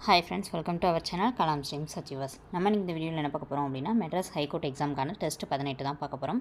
Hi friends welcome to our channel Kalam ஸ்ரீம் சச்சிவாஸ் நம்ம இந்த வீடியோவில் என்ன பார்க்க போகிறோம் அப்படின்னா மெட்ராஸ் ஹைகோர்ட் எக்ஸாமுக்கான டெஸ்ட் பதினெட்டு தான் பார்க்க போகிறோம்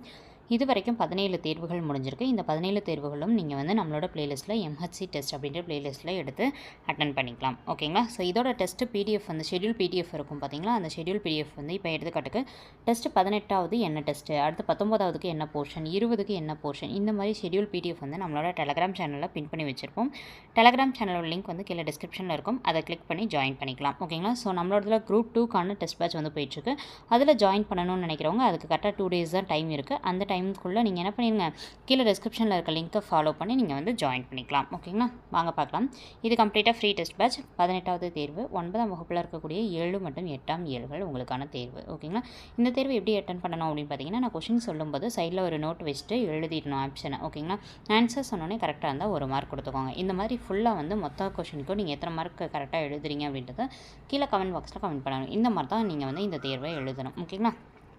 இது வரைக்கும் பதினேழு தேர்வுகள் முடிஞ்சிருக்கு. இந்த பதினேழு தேர்வுகளும் நீங்கள் வந்து நம்மளோட ப்ளேலிஸ்ட்டில் எம்ஹெச்சி டெஸ்ட் அப்படின்ற ப்ளேலிஸ்ட்டில் எடுத்து அட்டன் பண்ணிக்கலாம். ஓகேங்களா ஸோ இதோட டெஸ்ட் பிடிஎஃப் வந்து ஷெட்யூல் பிடிஎஃப் இருக்கும் பார்த்தீங்களா அந்த ஷெட்யூல் பிடிஎஃப் வந்து இப்போ எடுத்துக்காட்டுக்கு டெஸ்ட் பதினெட்டாவது என்ன டெஸ்ட்டு அடுத்து பத்தொம்போதாவதுக்கு என்ன போர்ஷன் இருபதுக்கு என்ன போர்ஷன் இந்த மாதிரி ஷெடியூல் பிடிஎஃப் வந்து நம்மளோட டெலகிராம் சேனலில் பின் பண்ணி வச்சுருப்போம். டெலகிராம் சேனலோட லிங்க் வந்து கீழே டிஸ்கிரிப்ஷனில் இருக்கும். அதை கிளிக் பண்ணி ஜாயின் பண்ணிக்கலாம். ஓகேங்களா ஸோ நம்மளோட குரூப் டூக்கான டெஸ்ட் பேட்ச் வந்து போயிட்டுருக்கு. அதில் ஜாயின் பண்ணணும்னு நினைக்கிறவங்க அதுக்கு கரெக்டாக டூ டேஸ் தான் டைம் இருக்குது அந்த டைம் டைமுக்குள்ளே நீங்கள் என்ன பண்ணிடுங்க கீழே டிஸ்கிரிப்ஷனில் இருக்க லிங்க்கை ஃபாலோ பண்ணி நீங்கள் வந்து ஜாயின் பண்ணிக்கலாம். ஓகேங்களா வாங்க பார்க்கலாம். இது கம்ப்ளீட்டாக ஃப்ரீ டெஸ்ட் பேட்ச் பதினெட்டாவது தேர்வு. ஒன்பதாம் வகுப்பில் இருக்கக்கூடிய ஏழு மற்றும் எட்டாம் ஏழுகள் உங்களுக்கான தேர்வு. ஓகேங்களா இந்த தேர்வு எப்படி அட்டன் பண்ணணும் அப்படின்னு பார்த்தீங்கன்னா நான் கொஷின் சொல்லும்போது சைடில் ஒரு நோட் வச்சுட்டு எழுதிடணும் ஆப்ஷனை ஓகேங்களா ஆன்சர் சொன்னோன்னே கரெக்டாக இருந்தால் ஒரு மார்க் கொடுத்துக்கோங்க. இந்த மாதிரி ஃபுல்லாக வந்து மொத்த கொஷினுக்கும் நீங்கள் எத்தனை மார்க் கரெக்டாக எழுதுறீங்க அப்படின்றத கீழே கமெண்ட் பாக்ஸில் கமெண்ட் பண்ணணும். இந்த மாதிரி தான் நீங்கள் வந்து இந்த தேர்வை எழுதணும். ஓகேங்களா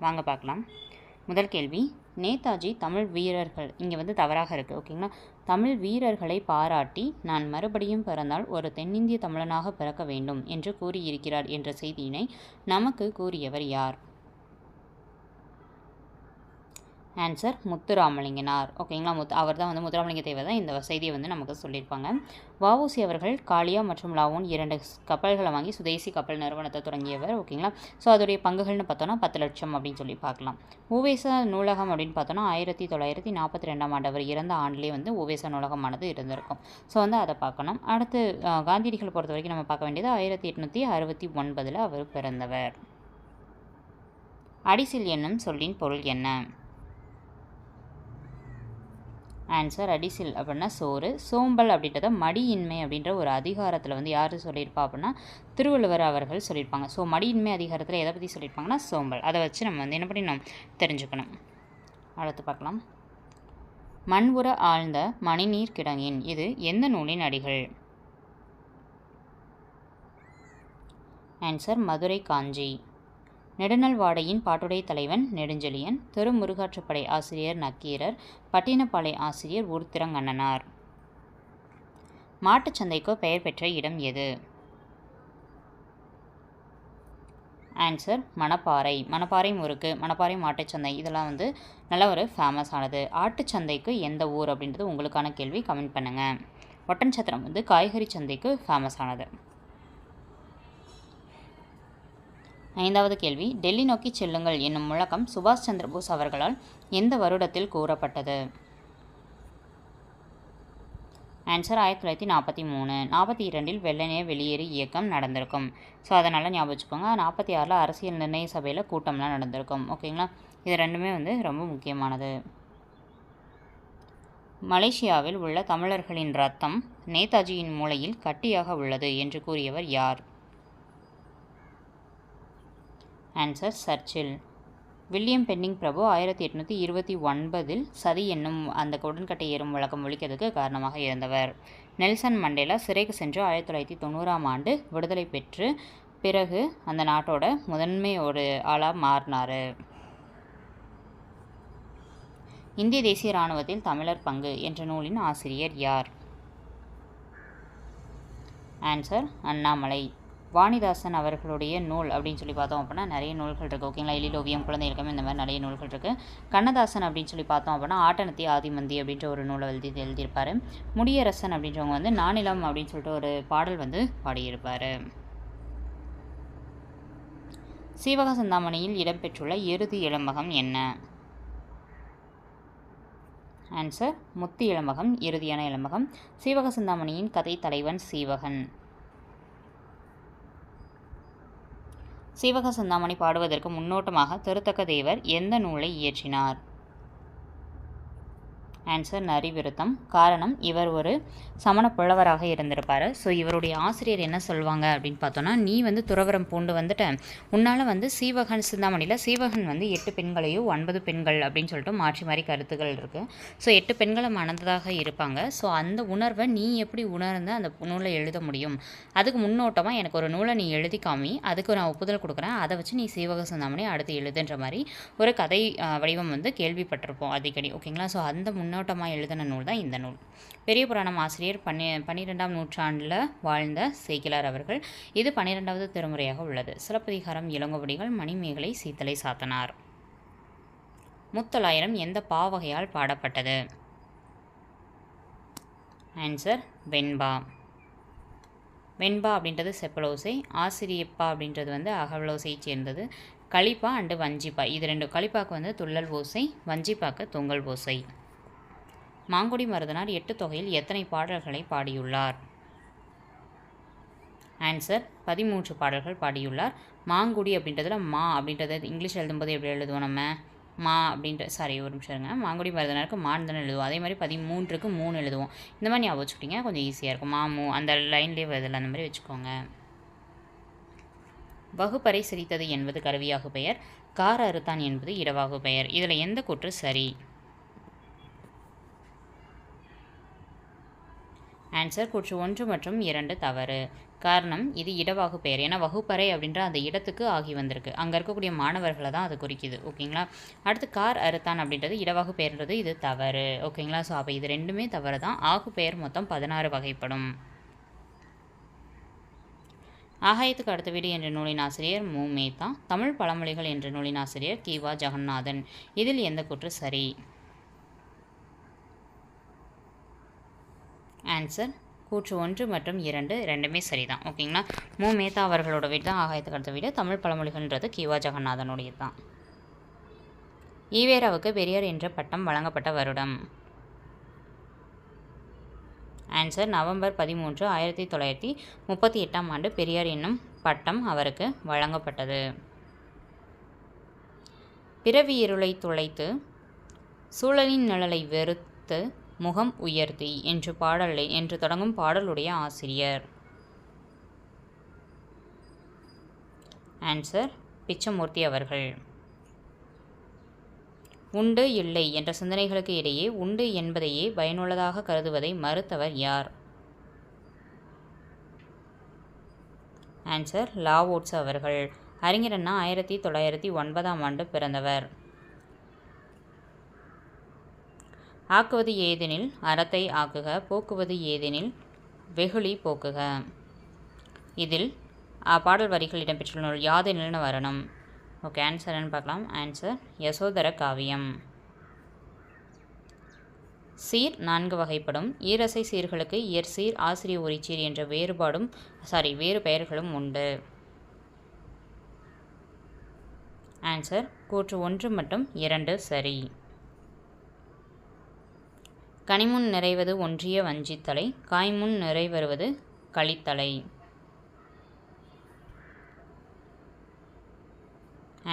வாங்க பார்க்கலாம். முதல் கேள்வி நேதாஜி தமிழ் வீரர்கள் இங்கே வந்து தவறாக இருக்குது ஓகேங்களா தமிழ் வீரர்களை பாராட்டி நான் மறுபடியும் பிறந்தால் ஒரு தென்னிந்திய தமிழனாக பிறக்க வேண்டும் என்று கூறியிருக்கிறார் என்ற செய்தியினை நமக்கு கூறியவர் யார்? ஆன்சர் முத்துராமலிங்கனார். ஓகேங்களா? முத்து அவர் தான் வந்து முத்துராமலிங்க தேவர் தான் இந்த செய்தியை வந்து நமக்கு சொல்லியிருப்பாங்க. வஉசி அவர்கள் காளியா மற்றும் லாவோன் இரண்டு கப்பல்களை வாங்கி சுதேசி கப்பல் நிறுவனத்தை தொடங்கியவர். ஓகேங்களா? ஸோ அதோடைய பங்குகள்னு பார்த்தோன்னா பத்து லட்சம் அப்படின்னு சொல்லி பார்க்கலாம். ஓவேச நூலகம் அப்படின்னு பார்த்தோன்னா ஆயிரத்தி தொள்ளாயிரத்தி நாற்பத்தி ரெண்டாம் ஆண்டு அவர் இறந்த ஆண்டிலே வந்து ஓவேச நூலகமானது இருந்திருக்கும். ஸோ வந்து அதை பார்க்கணும். அடுத்து காந்தியடிகளை பொறுத்த வரைக்கும் நம்ம பார்க்க வேண்டியது ஆயிரத்தி எட்நூற்றி அறுபத்தி ஒன்பதில் அவர் பிறந்தவர். அடிசில் என்னும் சொல்லின் பொருள் என்ன? ஆன்சர் அடிசில் அப்படின்னா சோறு சோம்பல் அப்படின்றத மடியின்மை அப்படின்ற ஒரு அதிகாரத்தில் வந்து யார் சொல்லியிருப்பா அப்படின்னா திருவள்ளுவர் அவர்கள் சொல்லியிருப்பாங்க. ஸோ மடியின்மை அதிகாரத்தில் எதை பற்றி சொல்லியிருப்பாங்கன்னா சோம்பல். அதை வச்சு நம்ம வந்து என்ன பண்ணிடணும்? தெரிஞ்சுக்கணும். அடுத்து பார்க்கலாம். மண் உர ஆழ்ந்த மணிநீர் கிடங்கின். இது எந்த நூலின் அடிகள்? ஆன்சர் மதுரை காஞ்சி. நெடுநல்வாடையின் பாட்டுடை தலைவன் நெடுஞ்செழியன் திருமுருகாற்றுப்படை ஆசிரியர் நக்கீரர் பட்டினப்பாலை ஆசிரியர் ஊர்த்திரங்கண்ணனார். மாட்டுச்சந்தைக்கு பெயர் பெற்ற இடம் எது? ஆன்சர் மணப்பாறை. மணப்பாறை முறுக்கு மணப்பாறை மாட்டுச்சந்தை இதெல்லாம் வந்து நல்ல ஒரு ஃபேமஸ் ஆனது. ஆட்டுச்சந்தைக்கு எந்த ஊர் அப்படின்றது உங்களுக்கான கேள்வி கமெண்ட் பண்ணுங்கள் ஒட்டன்சத்திரம் வந்து காய்கறி சந்தைக்கு ஃபேமஸ் ஆனது. ஐந்தாவது கேள்வி டெல்லி நோக்கி செல்லுங்கள் என்னும் முழக்கம் சுபாஷ் சந்திரபோஸ் அவர்களால் எந்த வருடத்தில் கூறப்பட்டது? ஆன்சர் ஆயிரத்தி தொள்ளாயிரத்தி நாற்பத்தி மூணு. நாற்பத்தி இரண்டில் வெள்ளனே வெளியேறு இயக்கம் நடந்திருக்கும். ஸோ அதனால் ஞாபகம் வச்சுக்கோங்க நாற்பத்தி ஆறில் அரசியல் நிர்ணய சபையில் கூட்டம்லாம் நடந்திருக்கும். ஓகேங்களா இது ரெண்டுமே வந்து ரொம்ப முக்கியமானது. மலேசியாவில் உள்ள தமிழர்களின் ரத்தம் நேதாஜியின் மூளையில் கட்டியாக உள்ளது என்று கூறியவர் யார்? ஆன்சர் சர்ச்சில் வில்லியம் பென்னிங் பிரபு ஆயிரத்தி எட்நூற்றி இருபத்தி ஒன்பதில் சதி என்னும் அந்த உடன்கட்டை ஏறும் வழக்கம் ஒழிக்கிறதுக்கு காரணமாக இருந்தவர். நெல்சன் மண்டேலா சிறைக்கு சென்று ஆயிரத்தி தொள்ளாயிரத்தி தொண்ணூறாம் ஆண்டு விடுதலை பெற்று பிறகு அந்த நாட்டோட முதன்மை ஒரு ஆளாக மாறினார். இந்திய தேசிய இராணுவத்தில் தமிழர் பங்கு என்ற நூலின் ஆசிரியர் யார்? ஆன்சர் அண்ணாமலை. வாணிதாசன் அவர்களுடைய நூல் அப்படின்னு சொல்லி பார்த்தோம் அப்படின்னா நிறைய நூல்கள் இருக்குது ஓகேங்களா எழில் ஓவியம் குழந்தை இலக்கம் இந்த மாதிரி நிறைய நூல்கள் இருக்குது கண்ணதாசன் அப்படின்னு சொல்லி பார்த்தோம் அப்படின்னா ஆட்டனத்தி ஆதிமந்தி அப்படின்ற ஒரு நூலை எழுதி எழுதியிருப்பார். முடியரசன் அப்படின்றவங்க வந்து நானிலம் அப்படின்னு சொல்லிட்டு ஒரு பாடல் வந்து பாடியிருப்பார். சீவக சிந்தாமணியில் இடம்பெற்றுள்ள இறுதி இளம்பகம் என்ன? ஆன்சர் முத்து இளம்பகம் இறுதியான இளம்பகம். சீவக சிந்தாமணியின் கதை தலைவன் சீவகன். சீவக சிந்தாமணி பாடுவதற்கு முன்னோட்டமாக திருத்தக்க தேவர் எந்த நூலை இயற்றினார்? ஆன்சர் நரிவிருத்தம். காரணம் இவர் ஒரு சமண புலவராக இருந்திருப்பார். ஸோ இவருடைய ஆசிரியர் என்ன சொல்லுவாங்க அப்படின்னு பார்த்தோன்னா நீ வந்து துறவரம் பூண்டு வந்துட்ட. உன்னால் வந்து சீவகன் சிந்தாமணியில் சீவகன் வந்து எட்டு பெண்களையோ ஒன்பது பெண்கள் அப்படின்னு சொல்லிட்டு மாற்றி மாறி கருத்துக்கள் இருக்குது ஸோ எட்டு பெண்களை மணந்ததாக இருப்பாங்க. ஸோ அந்த உணர்வை நீ எப்படி உணர்ந்து அந்த நூலை எழுத முடியும்? அதுக்கு முன்னோட்டமாக எனக்கு ஒரு நூலை நீ எழுதி காமி அதுக்கு நான் ஒப்புதல் கொடுக்குறேன். அதை வச்சு நீ சீவக சிந்தாமணி அடுத்து எழுதுன்ற மாதிரி ஒரு கதை வடிவம் வந்து கேள்விப்பட்டிருப்போம் அடிக்கடி. ஓகேங்களா? ஸோ அந்த முன் கண்ணோட்டமாக எழுதின நூல் தான் இந்த நூல். பெரிய புராணம் ஆசிரியர் பன்னி பன்னிரெண்டாம் நூற்றாண்டில் வாழ்ந்த சேக்கிலார் அவர்கள் இது பன்னிரெண்டாவது திருமுறையாக உள்ளது. சிலப்பதிகாரம் இளங்கோவடிகள் மணிமேகலை சீத்தலை சாத்தனார். முத்தொள்ளாயிரம் எந்த பாவகையால் பாடப்பட்டது? ஆன்சர் வெண்பா. வெண்பா அப்படின்றது செப்பலோசை ஆசிரியப்பா அப்படின்றது வந்து அகவலோசையை சேர்ந்தது. களிப்பா அண்டு வஞ்சிப்பா. இது ரெண்டு களிப்பாக்கு வந்து துள்ளல் ஓசை வஞ்சிப்பாக்கு தொங்கல் ஓசை. மாங்குடி மருதனார் எட்டு தொகையில் எத்தனை பாடல்களை பாடியுள்ளார்? ஆன்சர் பதிமூன்று பாடல்கள் பாடியுள்ளார். மாங்குடி அப்படின்றதுல மா அப்படின்றத இங்கிலீஷ் எழுதும்போது எப்படி எழுதுவோம் நம்ம? மா அப்படின்ற சாரி ஒரு நிமிஷம் இருங்க. மாங்குடி மருதனருக்கு மான் தானே எழுதுவோம். அதே மாதிரி பதிமூன்றுக்கு மூணு எழுதுவோம். இந்த மாதிரி ஞாபகம் வச்சுக்கிட்டிங்க கொஞ்சம் ஈஸியாக இருக்கும். மாமு அந்த லைன்லேயே வருதில்ல அந்த மாதிரி வச்சுக்கோங்க. வகுப்பறை சிரித்தது என்பது கருவியாக பெயர் கார அறுத்தான் என்பது இடவாகு பெயர் இதில் எந்த கூற்று சரி? ஆன்சர் கூற்று ஒன்று மற்றும் இரண்டு தவறு. காரணம் இது இடவாகு பெயர். ஏன்னா வகுப்பறை அப்படின்ற அந்த இடத்துக்கு ஆகி வந்திருக்கு. அங்கே இருக்கக்கூடிய மாணவர்களை தான் அது குறிக்குது. ஓகேங்களா? அடுத்து கார் அறுத்தான் அப்படின்றது இடவாகு பெயர்ன்றது இது தவறு. ஓகேங்களா? ஸோ அப்போ இது ரெண்டுமே தவறு தான் ஆகு பெயர் மொத்தம் பதினாறு வகைப்படும். ஆகாயத்துக்கு அடுத்த வீடு என்ற நூலின் ஆசிரியர் மு. மேத்தா. தமிழ் பழமொழிகள் என்ற நூலின் ஆசிரியர் கிவா ஜெகநாதன். இதில் எந்த கூற்று சரி? ஆன்சர் கூற்று ஒன்று மற்றும் இரண்டு ரெண்டுமே சரிதான். ஓகேங்களா? மு. மேத்தா அவர்களோட வீடு தான். ஆகாயத்துக்கு அடுத்த வீடு. தமிழ் பழமொழிகள்ன்றது கிவா ஜெகநாதனுடையது தான். ஈவேராவுக்கு பெரியார் என்ற பட்டம் வழங்கப்பட்ட வருடம். ஆன்சர் நவம்பர் பதிமூன்று ஆயிரத்தி தொள்ளாயிரத்தி முப்பத்தி எட்டாம் ஆண்டு பெரியார் என்னும் பட்டம் அவருக்கு வழங்கப்பட்டது. பிறவி இருளை துளைத்து சூழலின் நிழலை வெறுத்து முகம் உயர்த்தி என்று பாடலை என்று தொடங்கும் பாடலுடைய ஆசிரியர். ஆன்சர் பிச்சமூர்த்தி அவர்கள். உண்டு இல்லை என்ற சிந்தனைகளுக்கு இடையே உண்டு என்பதையே பயனுள்ளதாக கருதுவதை மறுத்தவர் யார்? ஆன்சர் லாவோட்ஸ் அவர்கள். அறிஞர் அண்ணா ஆயிரத்தி தொள்ளாயிரத்தி ஒன்பதாம் ஆண்டு பிறந்தவர். ஆக்குவது ஏதெனில் அறத்தை ஆக்குக போக்குவது ஏதெனில் வெகுளி போக்குக. இதில் பாடல் வரிகள் இடம்பெற்றுள்ள நூல் யாதெனில்னு வரணும்? ஓகே ஆன்சர்னு பார்க்கலாம். ஆன்சர் யசோதர காவியம். சீர் நான்கு வகைப்படும். ஈரசை சீர்களுக்கு இயற்சீர் ஆசிரிய உரிச்சீர் என்ற வேறுபாடும் சாரி வேறு பெயர்களும் உண்டு. ஆன்சர் கூற்று ஒன்று மற்றும் இரண்டு சரி. கனிமுன் நிறைவது ஒன்றிய வஞ்சித்தலை காய்முன் நிறைவருவது களித்தலை.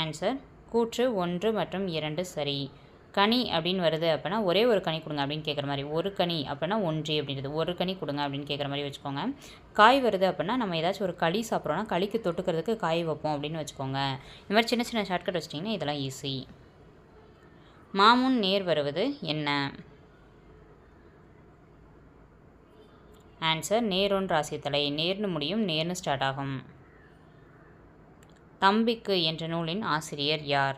ஆன்சர் கூற்று ஒன்று மற்றும் இரண்டு சரி. கனி அப்படின்னு வருது அப்படின்னா ஒரே ஒரு கனி கொடுங்க அப்படின்னு கேட்குற மாதிரி. ஒரு கனி அப்படின்னா ஒன்று அப்படின்றது. ஒரு கனி கொடுங்க அப்படின்னு கேட்குற மாதிரி வச்சுக்கோங்க. காய் வருது அப்படின்னா நம்ம ஏதாச்சும் ஒரு களி சாப்பிட்றோன்னா களிக்கு தொட்டுக்கிறதுக்கு காய் வைப்போம் அப்படின்னு வச்சுக்கோங்க. இந்த மாதிரி சின்ன சின்ன ஷார்ட்கட் வச்சிட்டிங்கன்னா இதெல்லாம் ஈஸி மாமுன் நேர் வருவது என்ன? ஆன்சர் நேரோன் ராசித்தலை நேர்னு முடியும் நேர்னு ஸ்டார்ட் ஆகும். தம்பிக்கு என்ற நூலின் ஆசிரியர் யார்?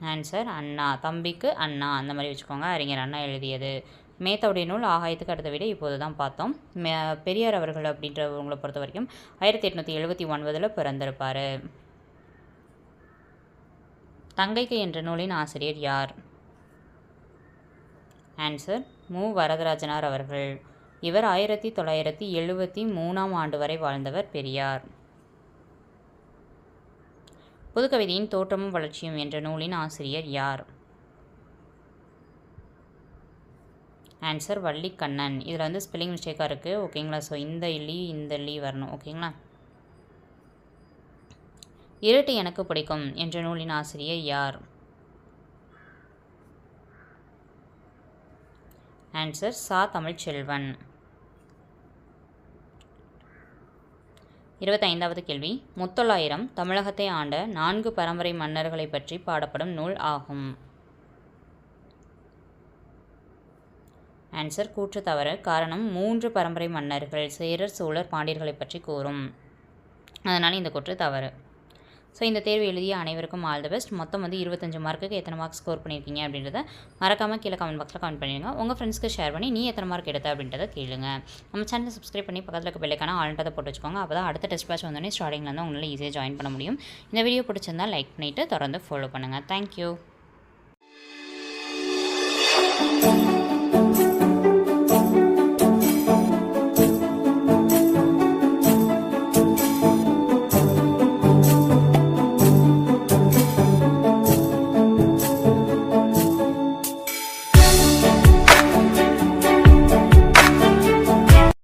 ஆன்சர் அண்ணா. தம்பிக்கு அண்ணா. அந்த மாதிரி வச்சுக்கோங்க. அறிஞர் அண்ணா எழுதியது. மேத்தவுடைய நூல் ஆகாயத்துக்கு அடுத்த விட இப்போது தான் பார்த்தோம். மே பெரியார் அவர்கள் அப்படின்றவங்களை பொறுத்த வரைக்கும் ஆயிரத்தி எட்நூற்றி எழுபத்தி ஒன்பதில் பிறந்திருப்பார். தங்கைக்கு என்ற நூலின் ஆசிரியர் யார்? ஆன்சர் மு. வரதராஜனார் அவர்கள். இவர் ஆயிரத்தி தொள்ளாயிரத்தி எழுபத்தி மூணாம் ஆண்டு வரை வாழ்ந்தவர் பெரியார். புதுக்கவிதையின் தோற்றமும் வளர்ச்சியும் என்ற நூலின் ஆசிரியர் யார்? ஆன்சர் வள்ளிக்கண்ணன். இதில் வந்து ஸ்பெல்லிங் மிஸ்டேக்காக இருக்குது ஓகேங்களா ஸோ இந்த லீ இந்த லீ வரணும். ஓகேங்களா இருட்டு எனக்கு பிடிக்கும் என்ற நூலின் ஆசிரியர் யார்? ஆன்சர் சா தமிழ்ச்செல்வன். இருபத்தைந்தாவது கேள்வி. முத்தொள்ளாயிரம் தமிழகத்தை ஆண்ட நான்கு பரம்பரை மன்னர்களை பற்றி பாடப்படும் நூல் ஆகும். ஆன்சர் கூற்று தவறு. காரணம் மூன்று பரம்பரை மன்னர்கள் சேரர் சோழர் பாண்டியர்களை பற்றி கூறும். அதனால் இந்த கூற்று தவறு. ஸோ இந்த தேர்வு எழுதிய அனைவருக்கும் ஆல் த பெஸ்ட் மொத்தம் வந்து இருபத்தஞ்சு மார்க்குக்கு எத்தனை மார்க் ஸ்கோர் பண்ணியிருக்கீங்க அப்படின்றத மறக்காமல் கீழே கமெண்ட் பாக்ஸில் கமெண்ட் பண்ணிடுங்க. உங்கள் ஃப்ரெண்ட்ஸ்க்கு ஷேர் பண்ணி நீ எத்தனை மார்க் எடுத்த அப்படின்றத கேளுங்க. நம்ம சேனலை சப்ஸ்கிரைப் பண்ணி பக்கத்தில் இருக்க பெல்லைக்கான ஆல்ன்றதை போட்டு வச்சுக்கோங்க. அப்போ தான் அடுத்த டெஸ்ட் பேட்ச் வந்தோடனே ஸ்டார்டிங்கில் வந்து உங்களால் ஈஸியாக ஜாயின் பண்ண முடியும். இந்த வீடியோ பிடிச்சிருந்தால் லைக் பண்ணிவிட்டு தொடர்ந்து ஃபாலோ பண்ணுங்கள் தேங்க்யூ